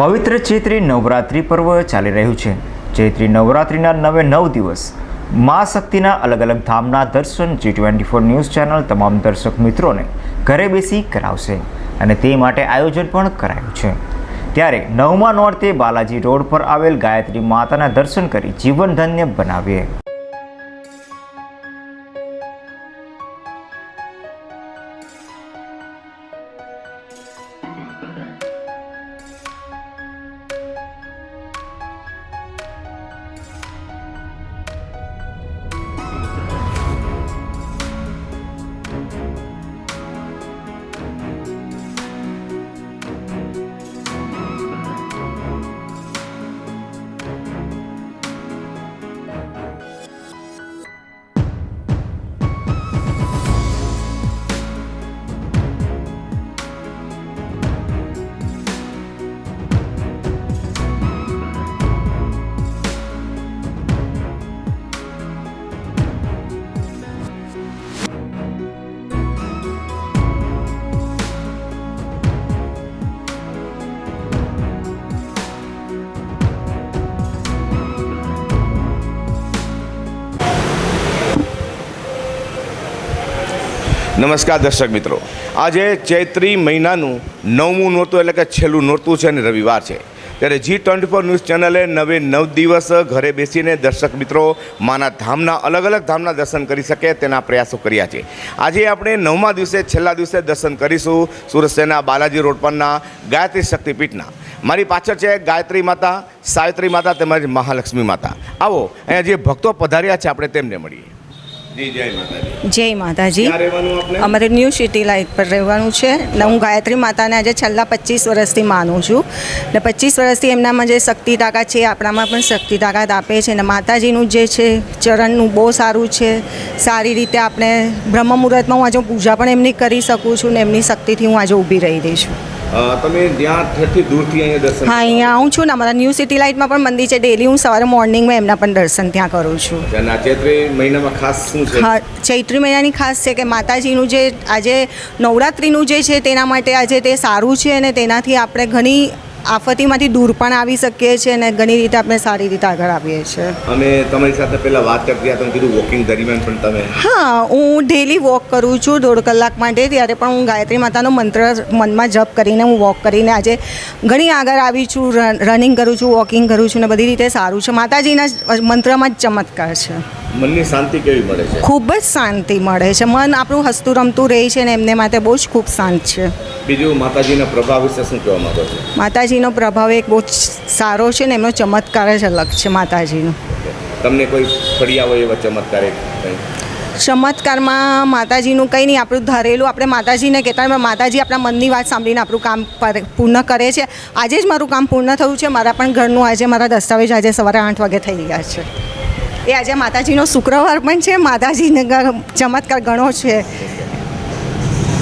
પવિત્ર ચૈત્રી નવરાત્રિ પર્વ ચાલી રહ્યું છે. ચૈત્રી નવરાત્રિના નવે નવ દિવસ મા શક્તિના અલગ અલગ ધામના દર્શન G twenty four news channel તમામ દર્શક મિત્રોને ઘરે બેસી કરાવશે અને તે માટે આયોજન પણ કરાયું છે. ત્યારે નવમા નોરતે બાલાજી રોડ પર આવેલ ગાયત્રી માતાના દર્શન કરી જીવન ધન્ય બનાવીએ. નમસ્કાર દર્શક મિત્રો. આજે ચૈત્રી મહિનાનું નવમું નોરતું એટલે કે છેલ્લું નોરતું છે અને રવિવાર છે. ત્યારે જી ટ્વેન્ટી ફોર ન્યૂઝ ચેનલે નવે નવ દિવસ ઘરે બેસીને દર્શક મિત્રો માના ધામના અલગ અલગ ધામના દર્શન કરી શકે તેના પ્રયાસો કર્યા છે. આજે આપણે નવમા દિવસે છેલ્લા દિવસે દર્શન કરીશું સુરત શહેરના બાલાજી રોડ પરના ગાયત્રી શક્તિપીઠના. મારી પાછળ છે ગાયત્રી માતા, સાવિત્રી માતા તેમજ મહાલક્ષ્મી માતા. આવો, અહીંયા જે ભક્તો પધાર્યા છે, આપણે તેમને મળીએ. જય માતાજી. અમારે ન્યૂ સિટી લાઇટ પર રહેવાનું છે. ને હું ગાયત્રી માતાને આજે છેલ્લા પચીસ વર્ષથી માનું છું. ને પચીસ વર્ષથી એમનામાં જે શક્તિ તાકાત છે એ આપણામાં પણ શક્તિ તાકાત આપે છે. ને માતાજીનું જે છે ચરણનું બહુ સારું છે. સારી રીતે આપણે બ્રહ્મ મુહૂર્તમાં હું આજે પૂજા પણ એમની કરી શકું છું ને એમની શક્તિથી હું આજે ઊભી રહી રહી છું. તમે જ્યાં ઠેરથી દૂરથી અહીંયા દર્શન હા અહીંયા આવું છું ને અમારા ન્યૂ સિટી લાઇટમાં પણ મંદિર છે ડેલી હું સવારે મોર્નિંગમાં એમના પણ દર્શન ત્યાં કરું છું. ચૈત્રી મહિનામાં ખાસ શું છે? હા ચૈત્રી મહિનાની ખાસ છે કે માતાજીનું જે આજે નવરાત્રિનું જે છે તેના માટે આજે તે સારું છે અને તેનાથી આપણે ઘણી આફતીમાંથી દૂર પણ આવી શકીએ છીએ અને ઘણી રીતે આપણે સારી રીતે આગળ આવીએ છીએ. અને તમારી સાથે પહેલા વાત કરતી તમે કીધું વોકિંગ દરમિયાન પણ તમે. હા હું ડેલી વોક કરું છું દોઢ કલાક માટે. ત્યારે પણ હું ગાયત્રી માતાનો મંત્ર મનમાં જપ કરીને હું વોક કરીને આજે ઘણી આગળ આવી છું. રનિંગ કરું છું વોકિંગ કરું છું ને બધી રીતે સારું છે. માતાજીના મંત્રમાં જ ચમત્કાર છે. મનની શાંતિ કેવી મળે છે? ખૂબ જ શાંતિ મળે છે. મન આપણું હસતું રમતું રહે છે ને એમને માટે બહુ જ ખૂબ શાંત છે. બીજું માતાજીના પ્રભાવ વિશે શું કહેવા માંગો છો? માતાજીનો પ્રભાવ એક બહુ સારો છે ને એમનો ચમત્કાર જ અલગ છે માતાજીનો. તમને કોઈ ફળિયા હોય એવા ચમત્કાર ચમત્કારમાં માતાજીનું કંઈ નહીં આપણું ધારેલું આપણે માતાજીને કહેતા હોય, માતાજી આપણા મનની વાત સાંભળીને આપણું કામ પર- પૂર્ણ કરે છે. આજે જ મારું કામ પૂર્ણ થયું છે મારા પણ ઘરનું આજે મારા દસ્તાવેજ આજે સવારે આઠ વાગે થઈ ગયા છે. એ આજે માતાજીનો શુક્રવાર પણ છે માતાજીને ચમત્કાર ઘણો છે.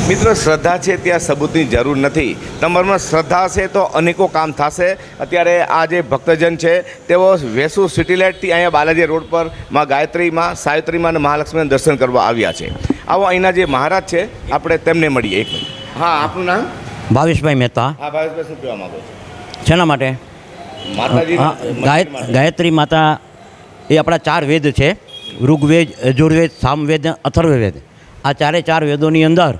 મિત્રો શ્રદ્ધા છે ત્યાં સબૂતની જરૂર નથી. તમારામાં શ્રદ્ધા હશે તો અનેકો કામ થશે. અત્યારે આ જે ભક્તજન છે તેઓ વેસુ સિટીલાઇટથી અહીંયા બાલાજી રોડ પરમાં ગાયત્રીમાં સાવિત્રીમાં અને મહાલક્ષ્મીના દર્શન કરવા આવ્યા છે. આવો અહીંના જે મહારાજ છે આપણે તેમને મળીએ એક મિનિટ. હા આપનું નામ? ભાવેશભાઈ મહેતા. હા ભાવેશભાઈ શું કહેવા માગો છો? શેના માટે? માતાજી ગાય ગાયત્રી માતા એ આપણા ચાર વેદ છે. ઋગ્વેદ યજુર્વેદ સામવેદ અને અથર્વવેદ. આ ચારે ચાર વેદોની અંદર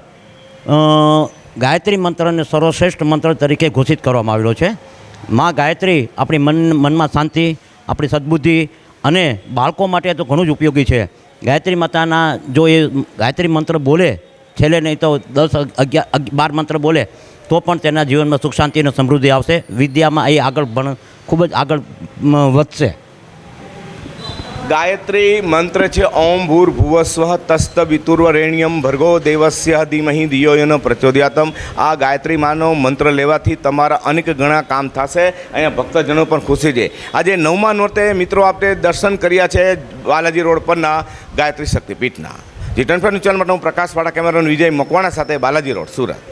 ગાયત્રી મંત્રને સર્વશ્રેષ્ઠ મંત્ર તરીકે ઘોષિત કરવામાં આવેલો છે. માં ગાયત્રી આપણી મન, મનમાં શાંતિ, આપણી સદબુદ્ધિ અને બાળકો માટે તો ઘણું જ ઉપયોગી છે. ગાયત્રી માતાના જો એ ગાયત્રી મંત્ર બોલે, છેલ્લે નહીં તો દસ અગિયાર બાર મંત્ર બોલે, તો પણ તેના જીવનમાં સુખ, શાંતિ અને સમૃદ્ધિ આવશે. વિદ્યામાં એ આગળ ભણ, ખૂબ જ આગળ વધશે. ગાયત્રી મંત્ર છે ઓમ ભૂર ભુવસ્વ તસ્ત વિતુર્વરેણ્યમ ભર્ગો દેવસ્ય ધીમહી ધિયોયન પ્રચોદયાતમ આ ગાયત્રી માનો મંત્ર લેવાથી તમારા અનેક ગણા કામ થશે અહીંયા ભક્તજનો પણ ખુશી છે આજે નવમા નોરતે મિત્રો આપણે દર્શન કર્યા છે બાલાજી રોડ પરના ગાયત્રી શક્તિપીઠના જીટન ટનફરનું ચેનલ માટે હું પ્રકાશવાળા કેમેરાનો વિજય મકવાણા સાથે બાલાજી રોડ, સુરત।